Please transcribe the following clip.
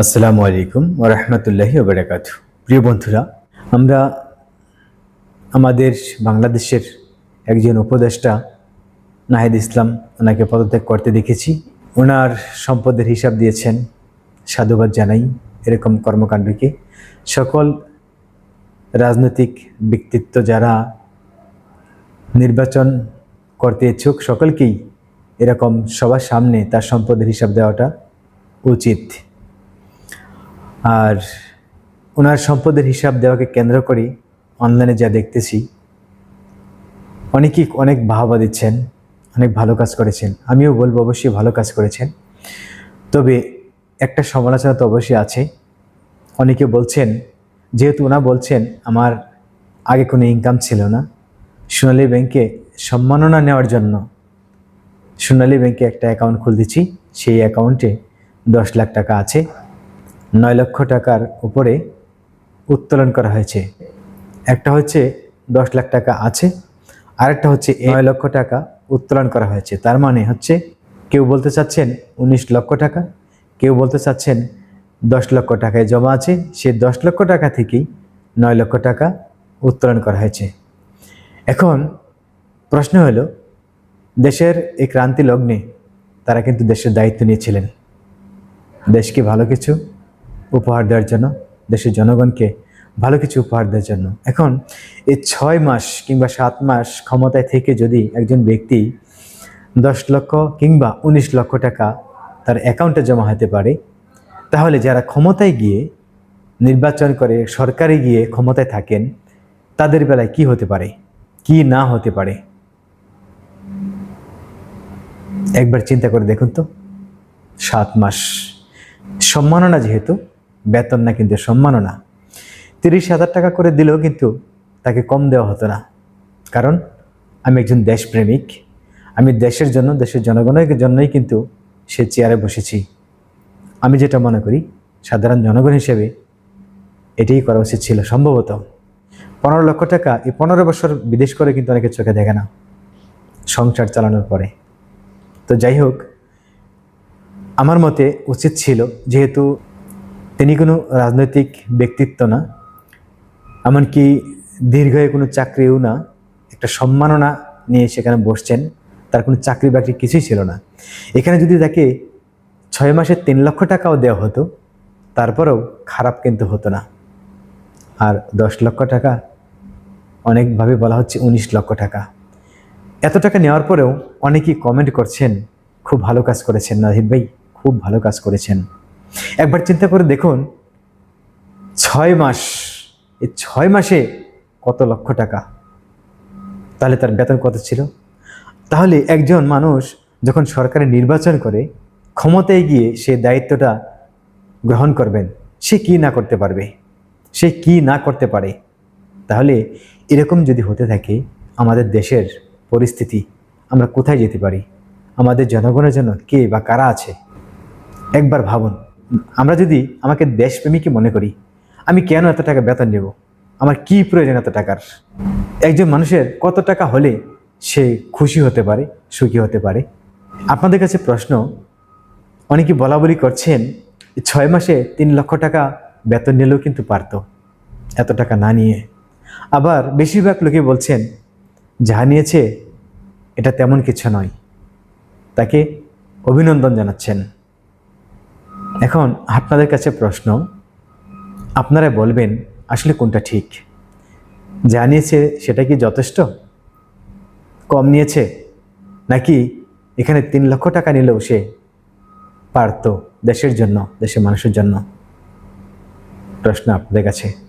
আসসালামু আলাইকুম ওরহমতুল্লাহি ওবরাকাত প্রিয় বন্ধুরা, আমরা আমাদের বাংলাদেশের একজন উপদেষ্টা নাহিদ ইসলাম, ওনাকে পদত্যাগ করতে দেখেছি। ওনার সম্পদের হিসাব দিয়েছেন, সাধুবাদ জানাই এরকম কর্মকাণ্ডকে। সকল রাজনৈতিক ব্যক্তিত্ব যারা নির্বাচন করতে ইচ্ছুক, সকলকেই এরকম সবার সামনে তার সম্পদের হিসাব দেওয়াটা উচিত। আর ওনার সম্পদের হিসাব দেওয়াকে কেন্দ্র করে অনলাইনে যা দেখতেছি অনেকেই অনেক বাহবা দিচ্ছেন, অনেক ভালো কাজ করেছেন। আমিও বলব অবশ্যই ভালো কাজ করেছেন। তবে একটা সমালোচনা তো অবশ্যই আছে। অনেকে বলছেন, যেহেতু ওনা বলছেন, আমার আগে কোনো ইনকাম ছিল না। সোনালী ব্যাংকে সম্মাননা নেওয়ার জন্য সোনালী ব্যাংকে একটা অ্যাকাউন্ট খুলতেছি। সেই অ্যাকাউন্টে দশ লাখ টাকা আছে। নয় লক্ষ টাকার উপরে উত্তোলন করা হয়েছে। একটা হচ্ছে দশ লাখ টাকা আছে, আরেকটা হচ্ছে নয় লক্ষ টাকা উত্তোলন করা হয়েছে। তার মানে হচ্ছে কেউ বলতে চাচ্ছেন উনিশ লক্ষ টাকা, কেউ বলতে চাচ্ছেন দশ লক্ষ টাকায় জমা আছে। সে দশ লক্ষ টাকা থেকেই নয় লক্ষ টাকা উত্তোলন করা হয়েছে। এখন প্রশ্ন হলো, দেশের এই ক্রান্তি লগ্নে তারা কিন্তু দেশের দায়িত্ব নিয়েছিলেন। দেশকে ভালো কিছু? উপহার দেওয়ার জন্য, দেশের জনগণকে ভালো কিছু উপহার দেওয়ার জন্য। এখন এই ছয় মাস কিংবা সাত মাস ক্ষমতায় থেকে যদি একজন ব্যক্তি দশ লক্ষ কিংবা উনিশ লক্ষ টাকা তার অ্যাকাউন্টে জমা হতে পারে, তাহলে যারা ক্ষমতায় গিয়ে নির্বাচন করে, সরকারে গিয়ে ক্ষমতায় থাকেন, তাদের বেলায় কি হতে পারে? কি না হতে পারে? একবার চিন্তা করে দেখুন তো। সাত মাস সম্মাননা যেহেতু বেতন না কিন্তু সম্মাননা তিরিশ হাজার টাকা করে দিলেও কিন্তু তাকে কম দেওয়া হতো না। কারণ আমি একজন দেশপ্রেমিক। আমি দেশের জন্য, দেশের জনগণের জন্যই কিন্তু সে চেয়ারে বসেছি। আমি যেটা মনে করি, সাধারণ জনগণ হিসেবে এটাই করা উচিত ছিল সম্ভবত। পনেরো লক্ষ টাকা এই পনেরো বছর বিদেশ করে কিন্তু অনেকে চোখে দেখে না, সংসার চালানোর পরে। তো যাই হোক, আমার মতে উচিত ছিল, যেহেতু তিনি কোনো রাজনৈতিক ব্যক্তিত্ব না, এমনকি দীর্ঘয়ে কোনো চাকরিও না, একটা সম্মাননা নিয়ে সেখানে বসছেন, তার কোনো চাকরি বাকরি কিছুই ছিল না। এখানে যদি তাকে ছয় মাসে তিন লক্ষ টাকাও দেওয়া হতো, তারপরেও খারাপ কিন্তু হতো না। আর দশ লক্ষ টাকা, অনেকভাবে বলা হচ্ছে উনিশ লক্ষ টাকা। এত টাকা নেওয়ার পরেও অনেকেই কমেন্ট করছেন, খুব ভালো কাজ করেছেন নাহিদ ভাই, খুব ভালো কাজ করেছেন। একবার চিন্তা করে দেখুন, ছয় মাস, এই ছয় মাসে কত লক্ষ টাকা? তাহলে তার বেতন কত ছিল? তাহলে একজন মানুষ যখন সরকারের নির্বাচন করে, ক্ষমতায় গিয়ে সে দায়িত্বটা গ্রহণ করবেন, সে কি না করতে পারবে? সে কি না করতে পারে? তাহলে এরকম যদি হতে থাকে, আমাদের দেশের পরিস্থিতি, আমরা কোথায় যেতে পারি? আমাদের জনগণের জন্য কে বা কারা আছে? একবার ভাবুন। আমরা যদি আমাকে দেশপ্রেমিকই মনে করি, আমি কেন এত টাকা বেতন নেব? আমার কি প্রয়োজন এত টাকার? একজন মানুষের কত টাকা হলে সে খুশি হতে পারে, সুখী হতে পারে? আপনাদের কাছে প্রশ্ন, অনেকে বলা বলি করছেন, ছয় মাসে তিন লক্ষ টাকা বেতন নিলেও কিন্তু পারত, এত টাকা না নিয়ে। আবার বেশিরভাগ লোকে বলছেন, যা নিয়েছে, এটা তেমন কিছু নয়। তাকে অভিনন্দন জানাচ্ছেন। এখন আপনাদের কাছে প্রশ্ন, আপনারা বলবেন আসলে কোনটা ঠিক? যা নিয়েছে সেটা কি যথেষ্ট? কম নিয়েছে? নাকি এখানে তিন লক্ষ টাকা নিলেও সে পারত দেশের জন্য, দেশের মানুষের জন্য? প্রশ্ন আপনাদের কাছে।